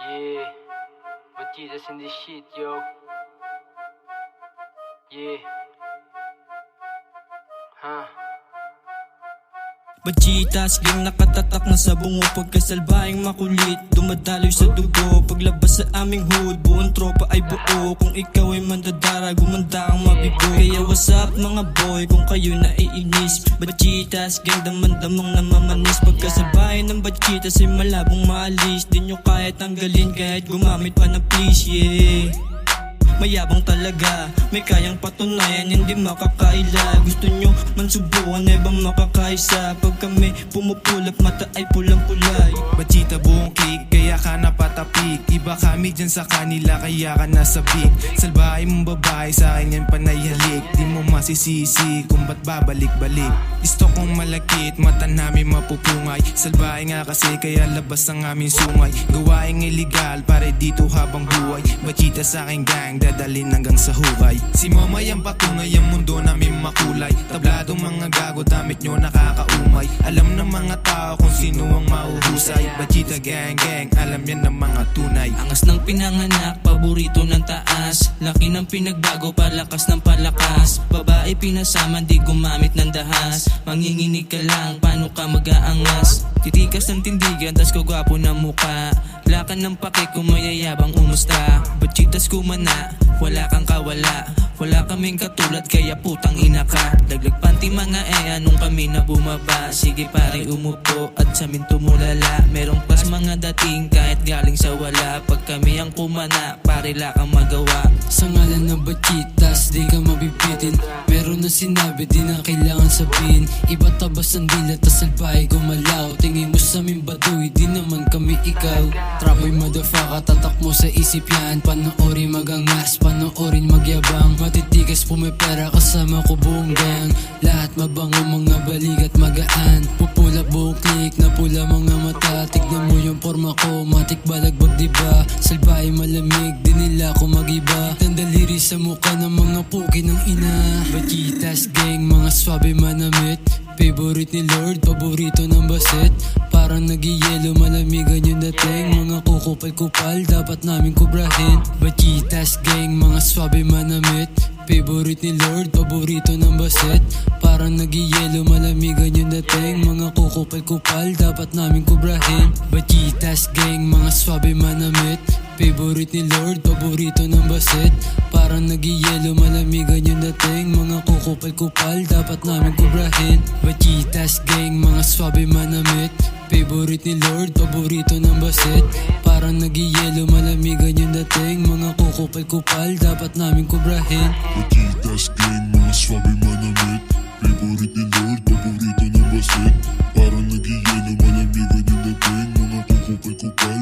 Yeah, but Jesus in this shit, yo. Yeah. Huh. Bachitas, gang nakatatak na sa bungo. Pagkasalbaing makulit, dumadaloy sa dugo. Paglabas sa aming hood, buong tropa ay buo. Kung ikaw ay mandadara, gumanda ang mabigo. Kaya what's up mga boy, kung kayo naiinis? Bachitas, gang damang-damang namamanis. Pagkasabayan ng bachitas ay malabong maalis. Di nyo kaya tanggalin kahit gumamit pa ng please, yeah Mayabang talaga, may kayang patunayan Hindi makakaila. Gusto nyo man subukan ay bang makakaisa. Pag kami pumupulap mata ay pulang-pulay. Bachita buong click, kaya ka napatapik. Iba kami dyan sa kanila, kaya ka nasabik. Salbahay mong babae, sa akin yan panayalik. Di mo masisisi kung ba't babalik-balik. Gusto kong malakit, mata namin mapupungay. Salbahay nga kasi, kaya labas ang aming sungay. Gawaing illegal, pare dito habang buhay. Bachita sa aking gang, dadalin hanggang sa hukay Si Momay ang patunay, ang mundo namin makulay. Tabladong mga gago, damit nyo nakakaumay. Alam ng mga tao kung sino ang mauhusay. Bachita gang gang, alam yan ng mga tunay. Angas ng pinanganak, paborito ng taas. Laki ng pinagbago, palakas ng palakas. Babae pinasama, di gumamit ng dahas. Manginginig ka lang, paano ka mag-aangas Titikas ng tindigan, tas kagwapo ng muka Lakan ng pake kung mayayabang umusta. Bachitas kumana, wala kang kawala Wala kaming katulad kaya putang ina ka. Daglag panty mga eh anong kami na bumaba? Sige pare umupo at sa amin tumulala Merong pas mga dating kahit galing sa wala. Pag kami ang kumana pare la kang magawa. Sa ngalan ng bachitas, di ka mabibitin. Meron na sinabi, di na kailangan sabihin. Iba tabas ang dila, tas salbahe gumalaw. Tingin mo sa amin baduy, di naman kami ikaw. Trapoy motherfucker, tatak mo sa isip yan. Panoorin magangas, panoorin magyabang Matitikas pumipera, kasama ko buong gang. Lahat mabango, mga balikat magaan. Pupula buong click, na pula mga mata. Tignan mo yung forma ko, matik balagbag diba Salbahe malamig, di nila ako magiba. Ang daliri sa mukha ng mga puki ng ina. Bachitas gang, mga swabe manamit. Favorite ni Lord, paborito ng baset Parang nagiyelo, malamigan yung dating. Mga kukupal-kupal, dapat namin kubrahin. Bachitas gang, mga swabe manamit. Favorite ni Lord, paborito ng baset. Parang nagiyelo, malamigan yung dating. Mga kukupal-kupal, dapat namin kubrahin. Bachitas gang, mga swabe manamit. Favorite ni Lord, paborito ng baset. Parang nagiyelo, malamigan yung dating. Mga kukupal-kupal, dapat namin kubrahin. Bachitas gang, mga swabe manamit Favorite ni Lord, paborito ng baset. Parang nagiyelo, malamigan yung dating. Mga kukupal-kupal, dapat namin kubrahin. Bachitas gang, mga swabe manamit. Favorite ni Lord, paborito ng baset. Parang nagiyelo, malamigan yung dating. Mga kukupal-kupal,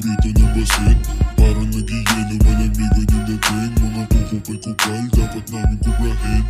Paborito ng baset Parang nagiyelo, malamigan yung dating Mga kukupal-kupal, dapat namin kubrahin